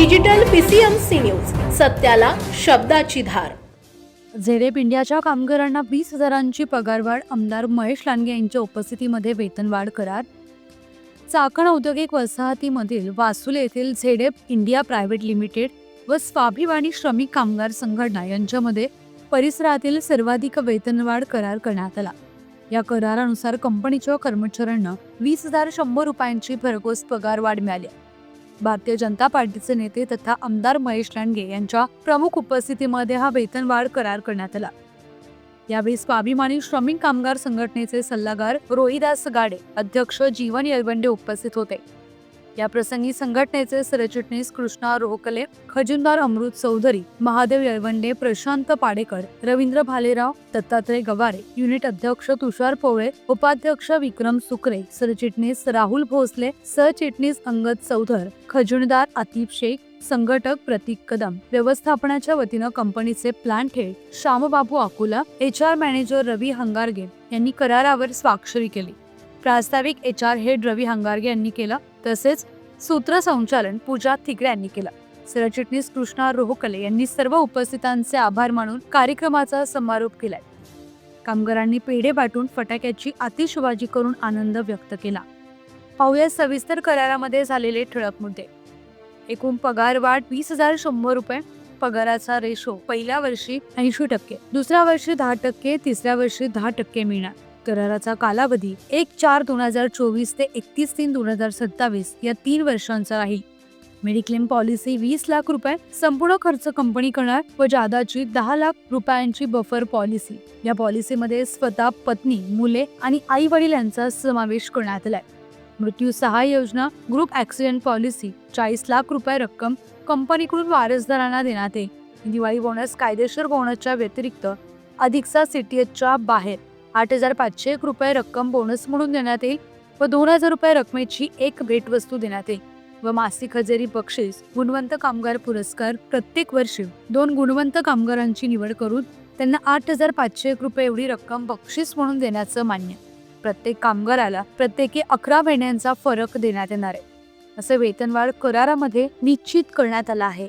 Digital PCMC news सत्याला शब्दाची धार. झेडेप इंडियाच्या कामगारांना वीस हजारांची पगारवाढ आमदार महेश लांडगे यांच्या उपस्थितीमध्ये वेतनवाढ करार. चाकण औद्योगिक वसाहतीमधील वासुले येथील झेडेप इंडिया प्रायव्हेट लिमिटेड व स्वाभिमानी श्रमिक कामगार संघटना यांच्यामध्ये परिसरातील सर्वाधिक वेतनवाढ करार करण्यात आला. या करारानुसार कंपनीच्या कर्मचाऱ्यांना वीस हजार शंभर रुपयांची भरघोस पगारवाढ मिळाली भारतीय जनता पार्टीचे नेते तथा आमदार महेश लांडगे यांच्या प्रमुख उपस्थितीमध्ये हा वेतनवाढ करार करण्यात आला. यावेळी स्वाभिमानी श्रमिक कामगार संघटनेचे सल्लागार रोहिदास गाडे अध्यक्ष जीवन येलवंडे उपस्थित होते. या प्रसंगी संघटनेचे सरचिटणीस कृष्णा रोहकले खजिनदार अमृत चौधरी महादेव येळवंडे प्रशांत पाडेकर रवींद्र भालेराव दत्तात्रय गवारे युनिट अध्यक्ष तुषार पोळे उपाध्यक्ष विक्रम सुकरे सरचिटणीस राहुल भोसले सरचिटणीस अंगद चौधर खजुनदार आतिफ शेख संघटक प्रतीक कदम. व्यवस्थापनाच्या वतीनं कंपनीचे plant head Shyambabu Akola H R manager Ravi Hangarge यांनी करारावर स्वाक्षरी केली. प्रास्ताविक H R head Ravi Hangarge यांनी केलं तसेच सूत्रसंचालन पूजा थिगडे यांनी केलं. सरचिटणीस कृष्णा रोहकले यांनी सर्व उपस्थितांचे आभार मानून कार्यक्रमाचा समारोप केलाय. कामगारांनी पेढे वाटून फटाक्याची आतिषबाजी करून आनंद व्यक्त केला. पाहूया सविस्तर करारामध्ये झालेले ठळक मुद्दे. एकूण पगार वाढ वीस हजार शंभर रुपये पगाराचा रेशो पहिल्या वर्षी ऐंशी टक्के दुसऱ्या वर्षी दहा टक्के तिसऱ्या वर्षी दहा टक्के मिळणार. कराराचा कालावधी एक चार दोन हजार चोवीस ते एकतीस तीन दोन हजार सत्तावीस या तीन वर्षांचा राहील मेडिक्लेम पॉलिसी वीस लाख रुपये संपूर्ण खर्च कंपनी करणार व जादाची दहा लाख रुपयांची बफर पॉलिसी या पॉलिसीमध्ये स्वतः पत्नी मुले आणि आई वडील यांचा समावेश करण्यात आलाय. मृत्यू सहाय्य योजना ग्रुप ऍक्सिडेंट पॉलिसी चाळीस लाख रुपये रक्कम कंपनीकडून वारसदारांना देण्यात येईल. दिवाळी बोनस कायदेशीर बोनसच्या व्यतिरिक्त अधिकचा एचच्या बाहेर आठ हजार पाचशे एक रुपये रक्कम बोनस म्हणून देण्यात येईल व दोन हजार रुपये रकमेची एक भेटवस्तू देण्यात येईल. व मासिक हजेरी बक्षीस गुणवंत कामगार पुरस्कार प्रत्येक वर्षी दोन गुणवंत कामगारांची निवड करून त्यांना आठ हजार पाचशे एक रुपये एवढी रक्कम बक्षीस म्हणून देण्याचं मान्य. प्रत्येक कामगाराला प्रत्येकी अकरा महिन्यांचा फरक देण्यात येणार आहे. असं वेतनवाढ करारामध्ये निश्चित करण्यात आला आहे.